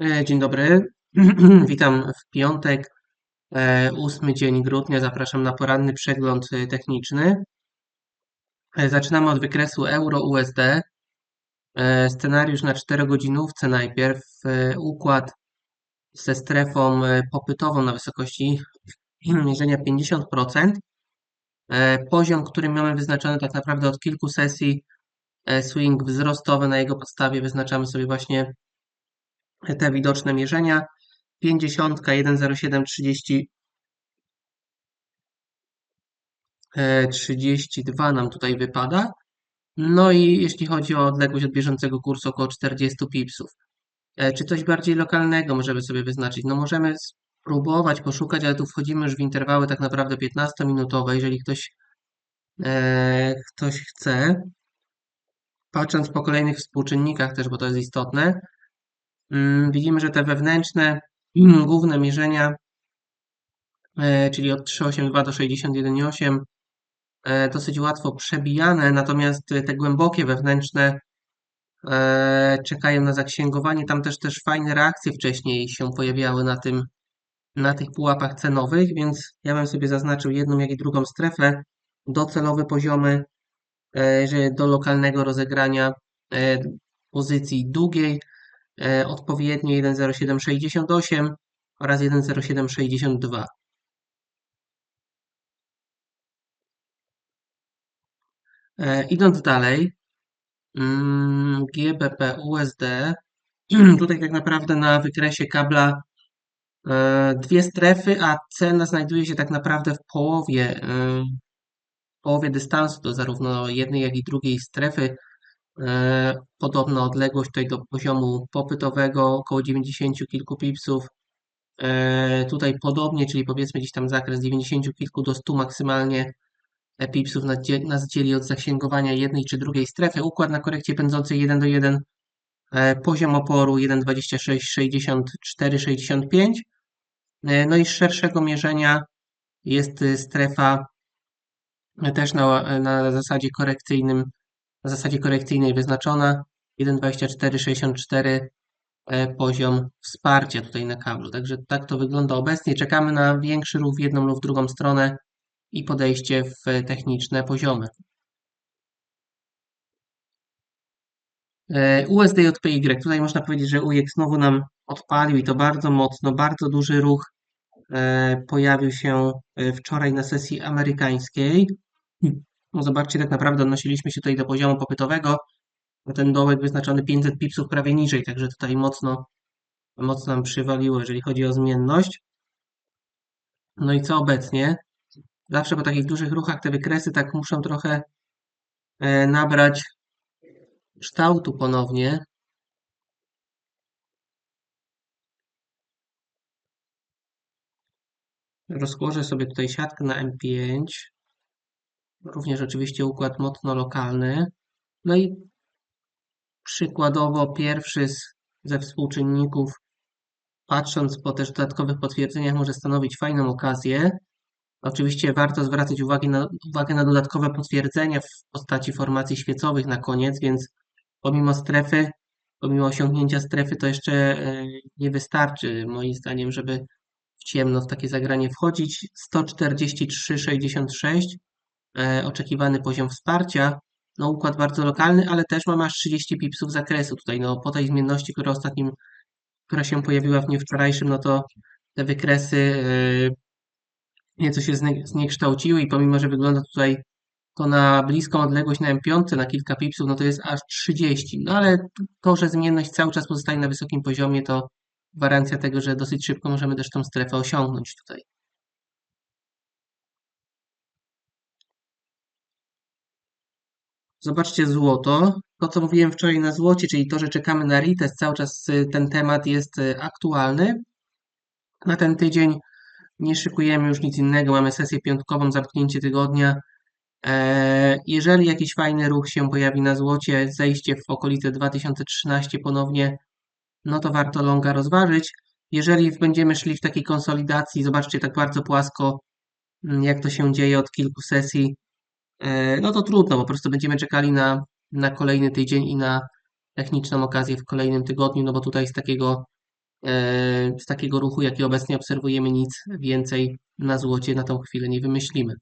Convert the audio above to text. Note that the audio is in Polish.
E, Dzień dobry, witam w piątek, e, ósmy dzień grudnia. Zapraszam na poranny przegląd e, techniczny. Zaczynamy od wykresu euro-USD. Scenariusz na 4-godzinówce najpierw. e, Układ ze strefą popytową na wysokości mierzenia 50%. E, Poziom, który mamy wyznaczony tak naprawdę od kilku sesji, swing wzrostowy, na jego podstawie wyznaczamy sobie właśnie te widoczne mierzenia. 50, 107, 30, e, 32 nam tutaj wypada. No i jeśli chodzi o odległość od bieżącego kursu, około 40 pipsów. E, Czy coś bardziej lokalnego możemy sobie wyznaczyć? No możemy spróbować poszukać, ale tu wchodzimy już w interwały tak naprawdę 15-minutowe, jeżeli ktoś, e, ktoś chce. Patrząc po kolejnych współczynnikach też, bo to jest istotne, widzimy, że te wewnętrzne mm, główne mierzenia, e, czyli od 3,82 do 61,8 e, dosyć łatwo przebijane, natomiast te głębokie wewnętrzne e, czekają na zaksięgowanie. Tam też też fajne reakcje wcześniej się pojawiały na tym, na tych pułapach cenowych, więc ja bym sobie zaznaczył jedną, jak i drugą strefę, docelowe poziomy, do lokalnego rozegrania pozycji długiej, odpowiednio 1.0768 oraz 1.0762. E, Idąc dalej, mm, GBP USD, tutaj tak naprawdę na wykresie kabla e, dwie strefy, a cena znajduje się tak naprawdę w połowie, e, w połowie dystansu do zarówno jednej, jak i drugiej strefy. E, Podobna odległość tutaj do poziomu popytowego, około 90 kilku pipsów. E, Tutaj podobnie, czyli powiedzmy gdzieś tam zakres 90 kilku do 100 maksymalnie e, pipsów nas dzie- nas dzieli od zasięgowania jednej czy drugiej strefy. Układ na korekcie pędzącej 1 do 1, e, poziom oporu 1,26, 64, 65. E, No i z szerszego mierzenia jest strefa też na, na zasadzie korekcyjnym, na zasadzie korekcyjnej wyznaczona 1,24, 64 e, poziom wsparcia tutaj na kablu. Także tak to wygląda obecnie. Czekamy na większy ruch w jedną lub w drugą stronę i podejście w techniczne poziomy. E, USDJPY. Tutaj można powiedzieć, że UX znowu nam odpalił i to bardzo mocno, bardzo duży ruch e, pojawił się wczoraj na sesji amerykańskiej. No zobaczcie, tak naprawdę odnosiliśmy się tutaj do poziomu popytowego, a ten dołek wyznaczony 500 pipsów prawie niżej, także tutaj mocno, mocno nam przywaliło, jeżeli chodzi o zmienność. No i co obecnie? Zawsze po takich dużych ruchach te wykresy tak muszą trochę e, nabrać kształtu ponownie. Rozłożę sobie tutaj siatkę na M5. Również oczywiście układ mocno lokalny. No i przykładowo pierwszy z, ze współczynników, patrząc po też dodatkowych potwierdzeniach, może stanowić fajną okazję. Oczywiście warto zwracać uwagę na, uwagę na dodatkowe potwierdzenia w postaci formacji świecowych na koniec, więc pomimo strefy, pomimo osiągnięcia strefy, to jeszcze e, nie wystarczy moim zdaniem, żeby w ciemno w takie zagranie wchodzić. 143,66 e, oczekiwany poziom wsparcia. No układ bardzo lokalny, ale też mamy aż 30 pipsów zakresu tutaj. No po tej zmienności, która ostatnim, która się pojawiła w dniu wczorajszym, no to te wykresy e, nieco się zniekształciły i pomimo, że wygląda tutaj to na bliską odległość na M5, na kilka pipsów, no to jest aż 30. No ale to, że zmienność cały czas pozostaje na wysokim poziomie, to gwarancja tego, że dosyć szybko możemy też tą strefę osiągnąć tutaj. Zobaczcie złoto. To, co mówiłem wczoraj na złocie, czyli to, że czekamy na retest, cały czas y, ten temat jest y, aktualny. Na ten tydzień nie szykujemy już nic innego. Mamy sesję piątkową, zamknięcie tygodnia. E, Jeżeli jakiś fajny ruch się pojawi na złocie, zejście w okolice 2013 ponownie, no to warto longa rozważyć. Jeżeli będziemy szli w takiej konsolidacji, zobaczcie tak bardzo płasko, mm, jak to się dzieje od kilku sesji, no to trudno, po prostu będziemy czekali na, na kolejny tydzień i na techniczną okazję w kolejnym tygodniu, no bo tutaj z takiego e, z takiego ruchu, jaki obecnie obserwujemy, nic więcej na złocie na tą chwilę nie wymyślimy.